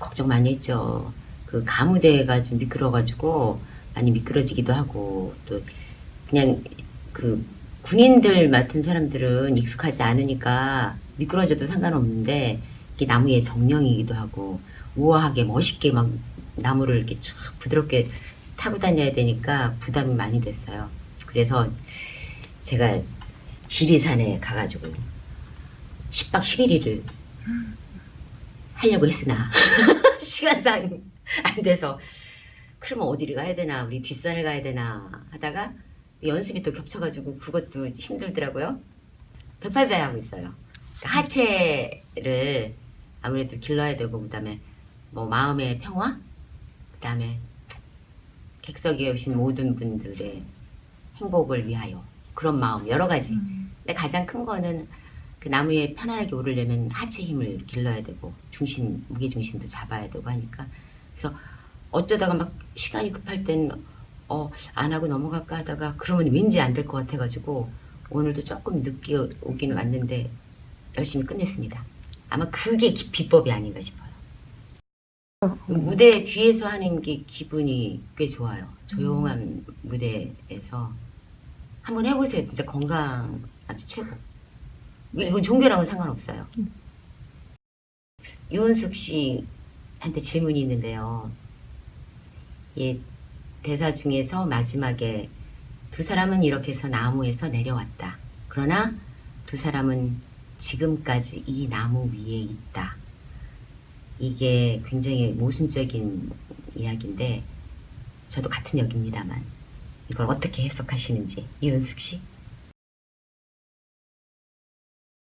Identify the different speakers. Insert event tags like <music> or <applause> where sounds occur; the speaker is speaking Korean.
Speaker 1: 걱정 많이 했죠. 그 가무대가 좀 미끄러가지고 많이 미끄러지기도 하고 또 그냥 그 군인들 맡은 사람들은 익숙하지 않으니까 미끄러져도 상관없는데 이게 나무의 정령이기도 하고 우아하게 멋있게 막 나무를 이렇게 쫙 부드럽게 타고 다녀야 되니까 부담이 많이 됐어요. 그래서 제가 지리산에 가가지고 10박 11일을 하려고 했으나 <laughs> 시간상 안 돼서 그러면 어디를 가야 되나 우리 뒷산을 가야 되나 하다가 연습이 또 겹쳐가지고 그것도 힘들더라고요. 108배 하고 있어요. 그러니까 하체를 아무래도 길러야 되고 그다음에 뭐 마음의 평화 그다음에 객석에 오신 모든 분들의 행복을 위하여 그런 마음 여러 가지. 근데 가장 큰 거는 그 나무에 편안하게 오르려면 하체 힘을 길러야 되고 중심 무게 중심도 잡아야 되고 하니까 그래서 어쩌다가 막 시간이 급할 땐 어 안 하고 넘어갈까 하다가 그러면 왠지 안 될 것 같아가지고 오늘도 조금 늦게 오기는 왔는데 열심히 끝냈습니다. 아마 그게 기- 비법이 아닌가 싶어요. 무대 뒤에서 하는 게 기분이 꽤 좋아요. 조용한 무대에서 한번 해보세요. 진짜 건강 아주 최고. 이건 종교랑은 상관없어요. 유은숙 씨한테 질문이 있는데요. 예, 대사 중에서 마지막에 두 사람은 이렇게 해서 나무에서 내려왔다. 그러나 두 사람은 지금까지 이 나무 위에 있다. 이게 굉장히 모순적인 이야기인데 저도 같은 역입니다만 이걸 어떻게 해석하시는지 이은숙 씨?